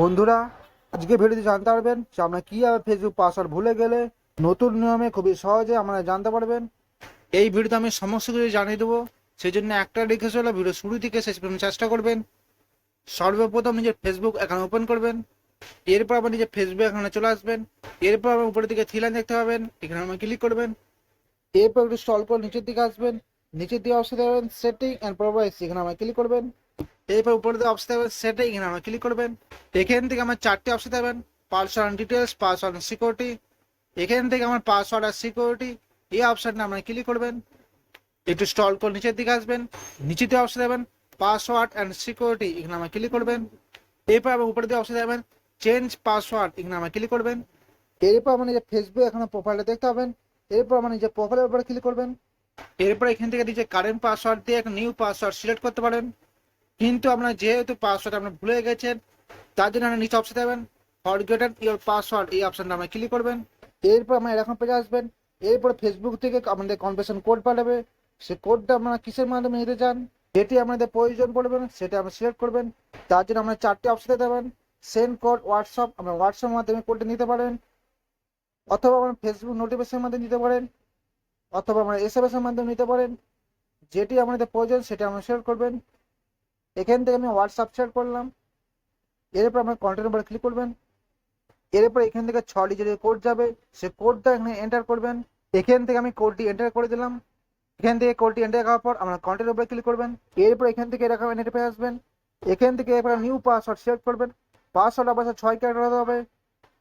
বন্ধুরা, আজকে ভিডিওতে জানতে পারবেন যে আমরা কীভাবে ফেসবুক পাসওয়ার্ড ভুলে গেলে নতুন নিয়মে খুবই সহজে আপনারা জানতে পারবেন। এই ভিডিওতে আমি সমস্ত কিছু জানিয়ে দেবো সেই জন্য একটা রিকোয়েস্ট হলো, ভিডিও শুরু থেকে শেষ পর্যন্ত চেষ্টা করবেন। সর্বপ্রথম নিজের ফেসবুক অ্যাকাউন্ট ওপেন করবেন, এরপর আবার নিজের ফেসবুক অ্যাকাউন্টে চলে আসবেন, এরপর আবার উপরের দিকে থ্রি লাইন দেখতে পাবেন, এখানে আমার ক্লিক করবেন, এরপর একটু স্টল করে নিচের দিকে আসবেন, নিচের দিকে অবশ্যই দেবেন সেটিং অ্যান্ড প্রোভাইস এখানে আমার ক্লিক করবেন। এরপর উপরে দিকে অপশন দেবেন সেটিং আমার ক্লিক করবেন। এখান থেকে আমার চারটে অপশন দেবেন পাসওয়ার্ড ডিটেলস পাসওয়ার্ড সিকিউরিটি এখান থেকে আমার পাসওয়ার্ড আর সিকিউরিটি এই অপশনটা আপনারা ক্লিক করবেন। একটু স্টল করে নিচের দিকে আসবেন। নিচেতে অপশন দেবেন পাসওয়ার্ড অ্যান্ড সিকিউরিটি এখানে আমার ক্লিক করবেন। এরপর আবার উপরে দিয়ে অপশন দেবেন চেঞ্জ পাসওয়ার্ড এখানে আমার ক্লিক করবেন। এরপর আমার নিজের ফেসবুক এখানে প্রোফাইলটা দেখতে পাবেন। এরপর আমার নিজের প্রোফাইলের উপরে ক্লিক করবেন। এরপর এখান থেকে নিজের কারেন্ট পাসওয়ার্ড দিয়ে একটা নিউ পাসওয়ার্ড সিলেক্ট করতে পারেন। কিন্তু আপনার যেহেতু পাসওয়ার্ড আপনার ভুলে গেছেন, তার জন্য আপনার নিচে অপশন দেবেন ফরগেটেড ইওর পাসওয়ার্ড এই অপশনটা আমরা ক্লিক করবেন, এরপর আমার এরকম পেজে আসবেন, এরপর ফেসবুক থেকে আমাদের কনভেশন কোড পাঠাবে, সে কোডটা আপনারা কিসের মাধ্যমে নিতে চান, যেটি আপনাদের প্রয়োজন পড়বেন সেটা আপনি সিলেক্ট করবেন, তার জন্য আপনার চারটে অপশন দেবেন সেন্ড কোড হোয়াটসঅ্যাপ আপনার হোয়াটসঅ্যাপ মাধ্যমে কোডটা নিতে পারেন, অথবা আপনার ফেসবুক নোটিফিকেশনের মাধ্যমে নিতে পারেন, অথবা আপনার এস এম এর মাধ্যমে নিতে পারেন, যেটি আপনাদের প্রয়োজন সেটা আপনারা শেয়ার করবেন এখান থেকে আমি হোয়াটসঅ্যাপ শেয়ার করলাম। এরপর আপনার কন্টেন্ট উপরে ক্লিক করবেন। এরপর এখান থেকে ছ ডিজিটের কোড যাবে। সে কোডটা এখানে এন্টার করবেন। এখান থেকে আমি কোডটি এন্টার করে দিলাম। এখান থেকে কোডটি এন্টার করার পর আপনার কন্টেন্ট উপরে ক্লিক করবেন। এরপর এখান থেকে এরকম নেটে পেয়ে আসবেন। এখান থেকে এরপর নিউ পাসওয়ার্ড সিলেক্ট করবেন। পাসওয়ার্ড অবশ্য ছয় ক্যারেক্টার হতে হবে।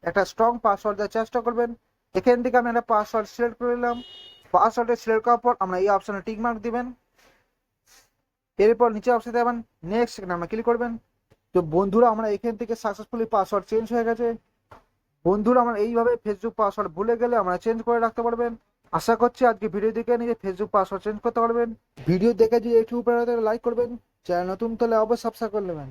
একটা স্ট্রং পাসওয়ার্ড দেওয়ার চেষ্টা করবেন। এখান থেকে আমি একটা পাসওয়ার্ড সিলেক্ট করে নিলাম। পাসওয়ার্ডে সিলেক্ট করার পর আমরা এই অপশনে টিক মার্ক দিবেন। এরপর নিচে অপশন দেবেন নেক্সট এখানে আমরা ক্লিক করবেন। তো বন্ধুরা, আমরা এখান থেকে সাকসেসফুলি পাসওয়ার্ড চেঞ্জ হয়ে গেছে। বন্ধুরা, আমরা এইভাবে ফেসবুক পাসওয়ার্ড ভুলে গেলে আমরা চেঞ্জ করে রাখতে পারবেন। আশা করছি আজকে ভিডিও দেখে নিজে ফেসবুক পাসওয়ার্ড চেঞ্জ করতে পারবেন। ভিডিও দেখে যদি একটু উপরে লাইক করবেন। চ্যানেল নতুন, তাহলে অবশ্যই সাবস্ক্রাইব করে নেবেন।